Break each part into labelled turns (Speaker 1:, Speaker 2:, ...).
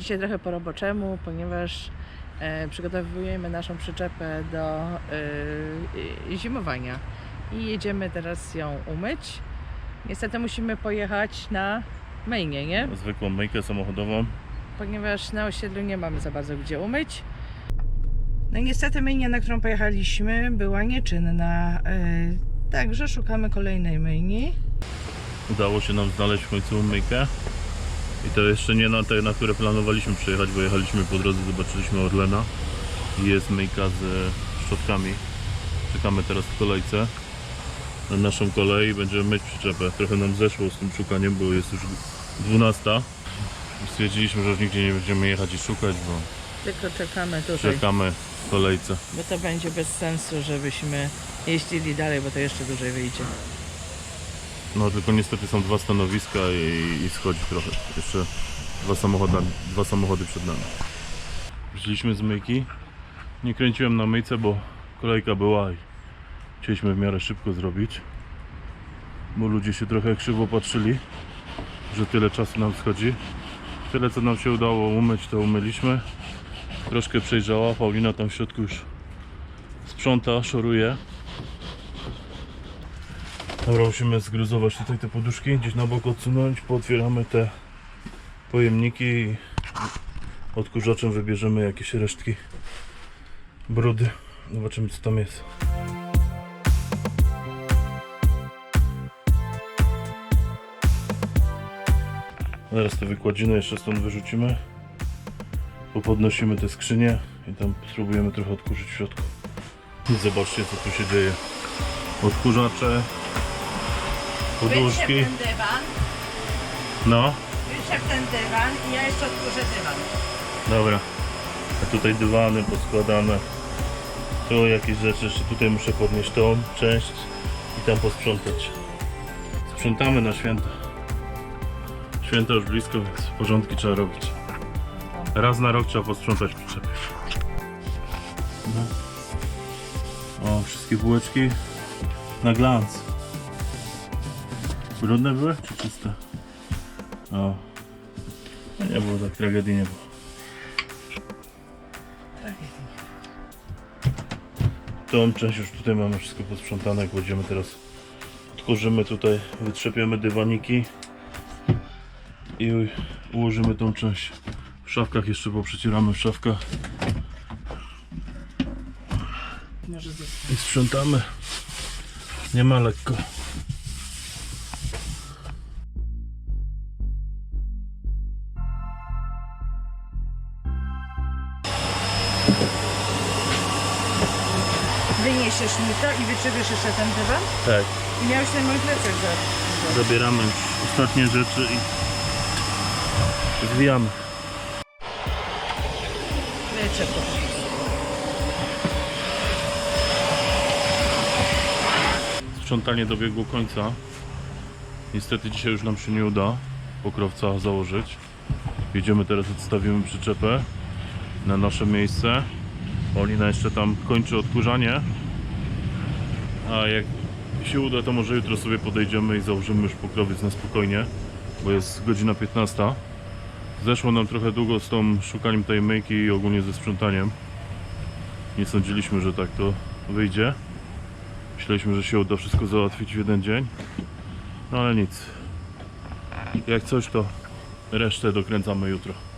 Speaker 1: Dzisiaj trochę po roboczemu, ponieważ e, przygotowujemy naszą przyczepę do e, zimowania i jedziemy teraz ją umyć. Niestety musimy pojechać na myjnię, nie?
Speaker 2: Zwykłą myjkę samochodową.
Speaker 1: ponieważ na osiedlu nie mamy za bardzo gdzie umyć. No i niestety myjnia, na którą pojechaliśmy, była nieczynna. Yy, Także szukamy kolejnej myjni.
Speaker 2: Udało się nam znaleźć w końcu myjkę. I to jeszcze nie na te, na które planowaliśmy przyjechać, bo jechaliśmy po drodze, zobaczyliśmy Orlena. I jest myjka z szczotkami. Czekamy teraz w kolejce na naszą kolej i będziemy myć przyczepę. Trochę nam zeszło z tym szukaniem, bo jest już 12. I Stwierdziliśmy, że już nigdzie nie będziemy jechać i szukać, bo
Speaker 1: Tylko czekamy tutaj,
Speaker 2: czekamy w kolejce.
Speaker 1: bo to będzie bez sensu, żebyśmy jeździli dalej, bo to jeszcze dłużej wyjdzie.
Speaker 2: No tylko niestety są dwa stanowiska i, i schodzi trochę. Jeszcze dwa samochody, dwa samochody przed nami. Wzięliśmy z myjki. Nie kręciłem na myjce, bo kolejka była i chcieliśmy w miarę szybko zrobić. Bo ludzie się trochę krzywo patrzyli, że tyle czasu nam schodzi. Tyle co nam się udało umyć, to umyliśmy. Troszkę przejrzała, Paulina tam w środku już sprząta, szoruje. Dobra, musimy zgruzować tutaj te poduszki, gdzieś na bok odsunąć, pootwieramy te pojemniki i odkurzaczem wybierzemy jakieś resztki brudy. Zobaczymy co tam jest. Zaraz te wykładziny jeszcze stąd wyrzucimy. Popodnosimy te skrzynie i tam spróbujemy trochę odkurzyć w środku. Zobaczcie co tu się dzieje. Odkurzacze, poduszki.
Speaker 1: ten dywan,
Speaker 2: No,
Speaker 1: wyszedł ten dywan i ja jeszcze odkurzę dywan.
Speaker 2: dobra. A tutaj dywany poskładane. Tu jakieś rzeczy, jeszcze tutaj muszę podnieść tą część i tam posprzątać. Sprzątamy na święta. Święta już blisko, więc porządki trzeba robić. Raz na rok trzeba posprzątać przyczepy. No. O, wszystkie bułeczki na glans. Brudne były czy czyste? O. No nie było tak, tragedii nie było. Tą część już tutaj mamy wszystko posprzątane, jak będziemy teraz odkurzymy tutaj, wytrzepiemy dywaniki i ułożymy tą część w szafkach, jeszcze poprzecieramy w szafkach i sprzątamy. Nie ma lekko.
Speaker 1: Wyniesiesz mi to i wytrzebiesz jeszcze ten dywan?
Speaker 2: Tak,
Speaker 1: I miałeś ten mój plecak za...
Speaker 2: zabieramy już ostatnie rzeczy i zwijamy.
Speaker 1: Wytrzep to.
Speaker 2: Sprzątanie dobiegło końca. Niestety dzisiaj już nam się nie uda pokrowca założyć. Jedziemy teraz, odstawimy przyczepę na nasze miejsce. Paulina jeszcze tam kończy odkurzanie. A jak się uda, to może jutro sobie podejdziemy i założymy już pokrowiec na spokojnie, bo jest godzina 15. Zeszło nam trochę długo z tą szukaniem tej myjki i ogólnie ze sprzątaniem. Nie sądziliśmy, że tak to wyjdzie. Myśleliśmy, że się uda wszystko załatwić w jeden dzień. No ale nic. Jak coś, to resztę dokręcamy jutro.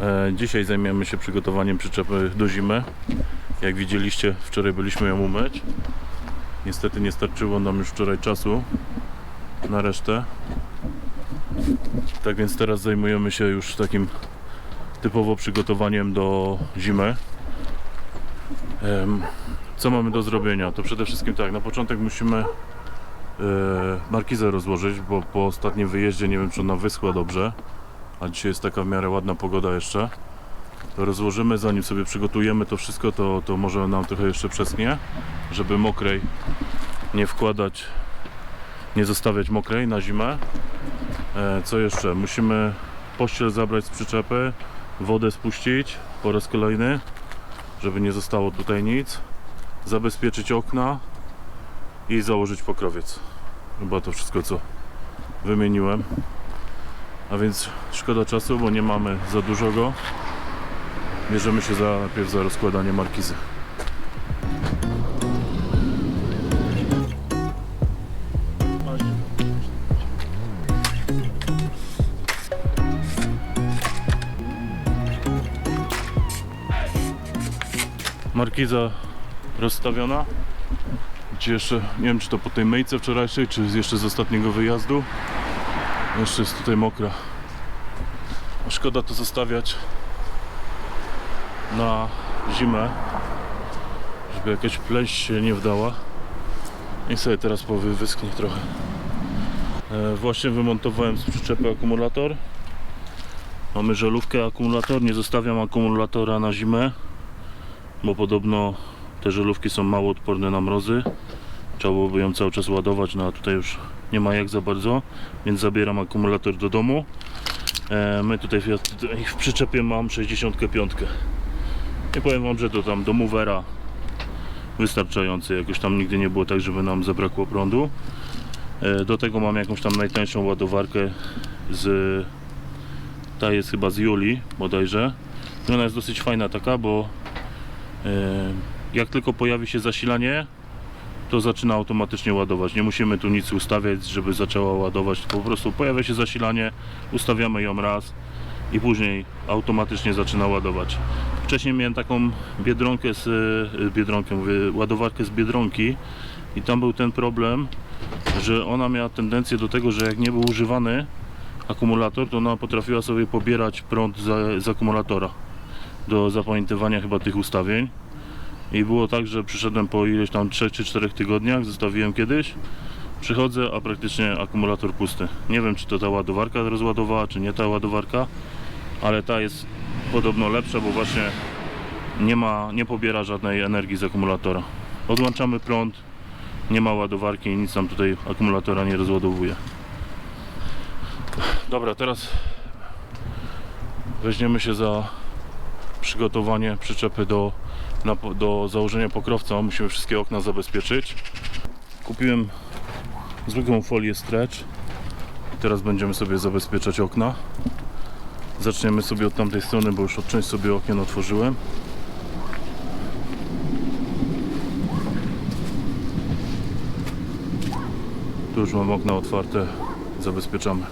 Speaker 2: E, dzisiaj zajmiemy się przygotowaniem przyczepy do zimy. Jak widzieliście, wczoraj byliśmy ją umyć. Niestety nie starczyło nam już wczoraj czasu na resztę. Tak więc teraz zajmujemy się już takim typowo przygotowaniem do zimy. Co mamy do zrobienia? To przede wszystkim tak, na początek musimy e, markizę rozłożyć, bo po ostatnim wyjeździe nie wiem czy ona wyschła dobrze, a dzisiaj jest taka w miarę ładna pogoda jeszcze. To rozłożymy, zanim sobie przygotujemy to wszystko, to, to może nam trochę jeszcze przeschnie, żeby mokrej nie wkładać, nie zostawiać mokrej na zimę. E, co jeszcze? Musimy pościel zabrać z przyczepy, wodę spuścić po raz kolejny, żeby nie zostało tutaj nic zabezpieczyć okna i założyć pokrowiec. Chyba to wszystko co wymieniłem. A więc szkoda czasu, bo nie mamy za dużo go. Bierzemy się za, najpierw za rozkładanie markizy. Markiza rozstawiona. Gdzie jeszcze, nie wiem czy to po tej myjce wczorajszej, czy jeszcze z ostatniego wyjazdu. Jeszcze jest tutaj mokra. Szkoda to zostawiać na zimę, żeby jakaś pleść się nie wdała. Niech sobie teraz wyschnie trochę. E, właśnie wymontowałem z przyczepy akumulator. Mamy żelówkę akumulator. Nie zostawiam akumulatora na zimę, bo podobno te żelówki są mało odporne na mrozy. Trzeba byłoby ją cały czas ładować, no a tutaj już nie ma jak za bardzo, więc zabieram akumulator do domu. E, my tutaj w, przyczepie mam 65. Nie powiem wam, że to tam do movera wystarczający. Jakoś tam nigdy nie było tak, żeby nam zabrakło prądu. E, do tego mam jakąś tam najtańszą ładowarkę z ta jest chyba z Juli bodajże. I ona jest dosyć fajna taka, bo e, jak tylko pojawi się zasilanie, to zaczyna automatycznie ładować. Nie musimy tu nic ustawiać, żeby zaczęła ładować. Po prostu pojawia się zasilanie, ustawiamy ją raz i później automatycznie zaczyna ładować. Wcześniej miałem taką biedronkę z y, biedronkę, mówię, ładowarkę z biedronki i tam był ten problem, że ona miała tendencję do tego, że jak nie był używany akumulator, to ona potrafiła sobie pobierać prąd z, z akumulatora do zapamiętywania chyba tych ustawień. I było tak, że przyszedłem po ileś tam 3 czy 4 tygodniach, zostawiłem kiedyś. Przychodzę, a praktycznie akumulator pusty. Nie wiem, czy to ta ładowarka rozładowała, czy nie ta ładowarka, ale ta jest podobno lepsza, bo właśnie nie ma, nie pobiera żadnej energii z akumulatora. Odłączamy prąd, nie ma ładowarki nic nam tutaj akumulatora nie rozładowuje. Dobra, teraz weźmiemy się za przygotowanie przyczepy do na, do założenia pokrowca musimy wszystkie okna zabezpieczyć. Kupiłem zwykłą folię stretch. Teraz będziemy sobie zabezpieczać okna. Zaczniemy sobie od tamtej strony, bo już od część sobie okien otworzyłem. Tu już mam okna otwarte, zabezpieczamy.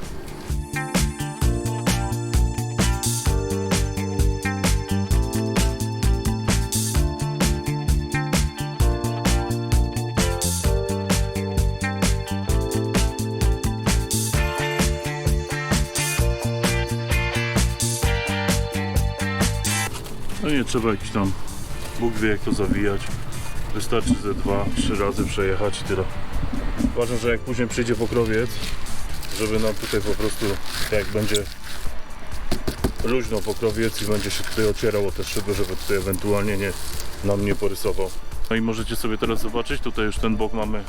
Speaker 2: No nie trzeba jakiś tam Bóg wie jak to zawijać. Wystarczy ze dwa, trzy razy przejechać i tyle. Ważne, że jak później przyjdzie pokrowiec, żeby nam tutaj po prostu jak będzie luźno pokrowiec i będzie się tutaj ocierał o te szyby, żeby tutaj ewentualnie nie, nam nie porysował. No i możecie sobie teraz zobaczyć, tutaj już ten bok mamy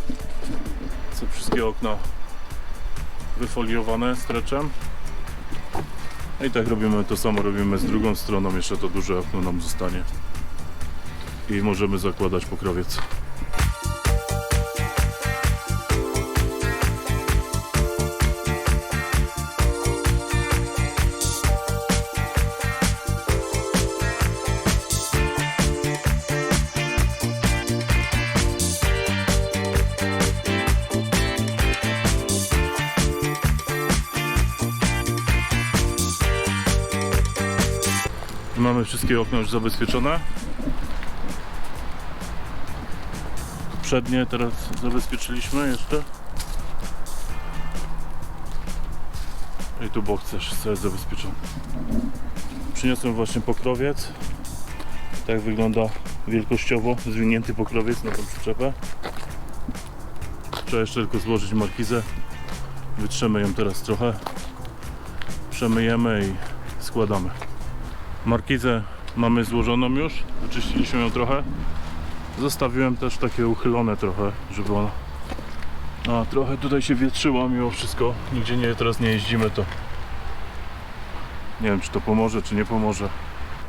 Speaker 2: wszystkie okna wyfoliowane streczem. No i tak robimy to samo robimy z drugą stroną, jeszcze to duże okno nam zostanie. I możemy zakładać pokrowiec. Mamy wszystkie okna już zabezpieczone. Przednie teraz zabezpieczyliśmy jeszcze. I tu bok też jest zabezpieczony. Przyniosłem właśnie pokrowiec. Tak wygląda wielkościowo zwinięty pokrowiec na tą przyczepę. Trzeba jeszcze tylko złożyć markizę. Wytrzemy ją teraz trochę. Przemyjemy i składamy. Markizę mamy złożoną już, wyczyściliśmy ją trochę. Zostawiłem też takie uchylone trochę, żeby ona a, trochę tutaj się wietrzyła mimo wszystko. Nigdzie nie, teraz nie jeździmy to. Nie wiem czy to pomoże, czy nie pomoże.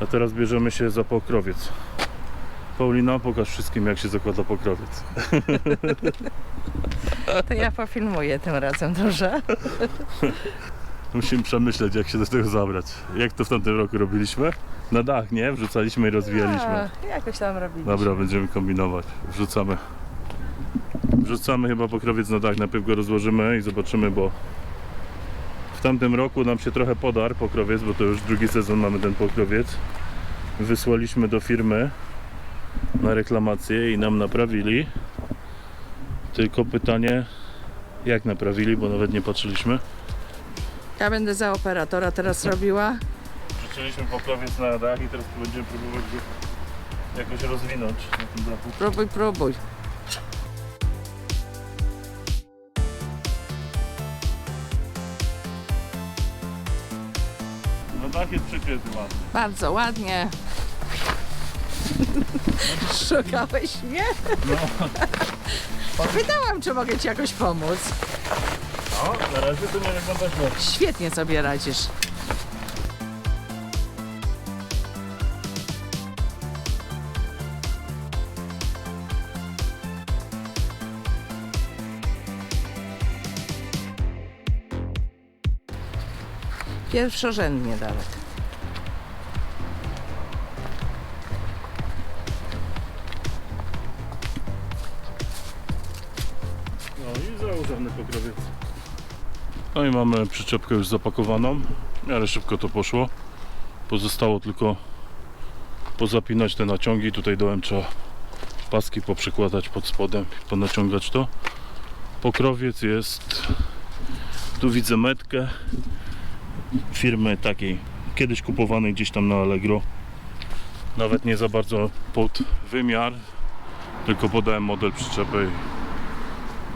Speaker 2: A teraz bierzemy się za pokrowiec. Paulina, pokaż wszystkim jak się zakłada pokrowiec.
Speaker 1: To ja pofilmuję tym razem dobrze.
Speaker 2: Musimy przemyśleć, jak się do tego zabrać. Jak to w tamtym roku robiliśmy? Na dach, nie? Wrzucaliśmy i rozwijaliśmy.
Speaker 1: A, jakoś tam robili.
Speaker 2: Dobra, będziemy kombinować. Wrzucamy. Wrzucamy chyba pokrowiec na dach. Najpierw go rozłożymy i zobaczymy, bo w tamtym roku nam się trochę podarł pokrowiec, bo to już drugi sezon mamy ten pokrowiec. Wysłaliśmy do firmy na reklamację i nam naprawili. Tylko pytanie, jak naprawili, bo nawet nie patrzyliśmy.
Speaker 1: Ja będę za operatora teraz robiła.
Speaker 2: Wrzuciliśmy pokrowiec na dach i teraz będziemy próbować go jakoś rozwinąć na tym dachu.
Speaker 1: Próbuj, próbuj.
Speaker 2: No dach jest przykryty ładnie.
Speaker 1: Bardzo ładnie. Szukałeś mnie?
Speaker 2: No,
Speaker 1: Pytałam, czy mogę ci jakoś pomóc.
Speaker 2: No na razie to nie wygląda źle.
Speaker 1: Świetnie sobie radzisz. Pierwszorzędnie nawet.
Speaker 2: No i mamy przyczepkę już zapakowaną, ale szybko to poszło. Pozostało tylko pozapinać te naciągi. Tutaj dołem trzeba paski poprzykładać pod spodem i ponaciągać to. Pokrowiec jest, tu widzę metkę firmy takiej, kiedyś kupowanej gdzieś tam na Allegro. Nawet nie za bardzo pod wymiar, tylko podałem model przyczepy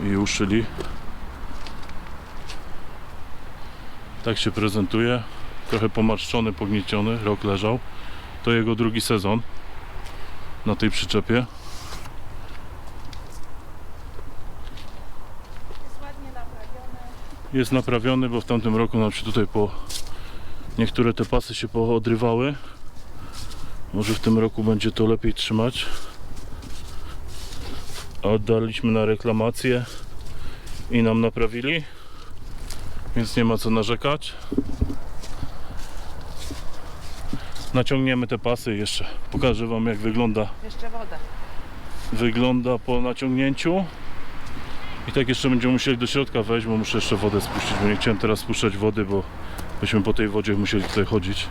Speaker 2: i uszyli. Tak się prezentuje. Trochę pomarszczony, pognieciony, rok leżał. To jego drugi sezon na tej przyczepie.
Speaker 1: Jest ładnie naprawione.
Speaker 2: Jest naprawiony, bo w tamtym roku nam się tutaj po niektóre te pasy się poodrywały. Może w tym roku będzie to lepiej trzymać. Oddaliśmy na reklamację i nam naprawili, więc nie ma co narzekać. Naciągniemy te pasy jeszcze. Pokażę Wam jak wygląda
Speaker 1: Jeszcze woda.
Speaker 2: wygląda po naciągnięciu. I tak jeszcze będziemy musieli do środka wejść, bo muszę jeszcze wodę spuścić, bo nie chciałem teraz spuszczać wody, bo byśmy po tej wodzie musieli tutaj chodzić.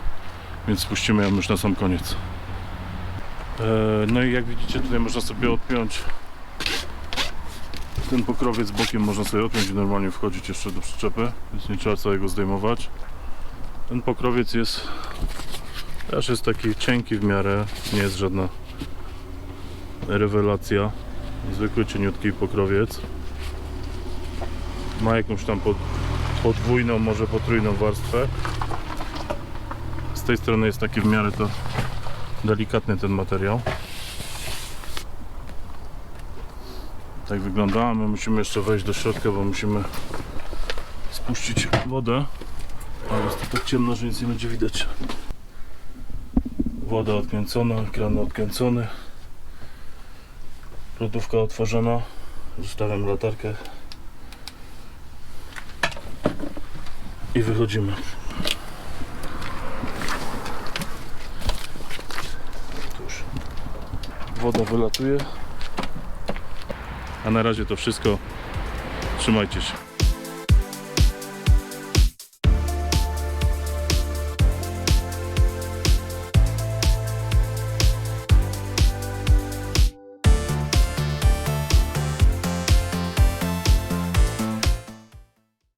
Speaker 2: Więc spuścimy ją już na sam koniec. E, No i jak widzicie tutaj można sobie odpiąć ten pokrowiec bokiem można sobie odpiąć i normalnie wchodzić jeszcze do przyczepy, więc nie trzeba całego zdejmować. Ten pokrowiec jest też jest taki cienki w miarę, nie jest żadna rewelacja. Zwykły cieniutki pokrowiec. Ma jakąś tam pod, podwójną, może potrójną warstwę. Z tej strony jest taki w miarę to delikatny ten materiał. Tak wygląda, my musimy jeszcze wejść do środka, bo musimy spuścić wodę. Ale jest to tak ciemno, że nic nie będzie widać. Woda odkręcona, kran odkręcony. Lodówka otworzona. Zostawiam latarkę. I wychodzimy. Woda wylatuje. A na razie to wszystko. Trzymajcie się.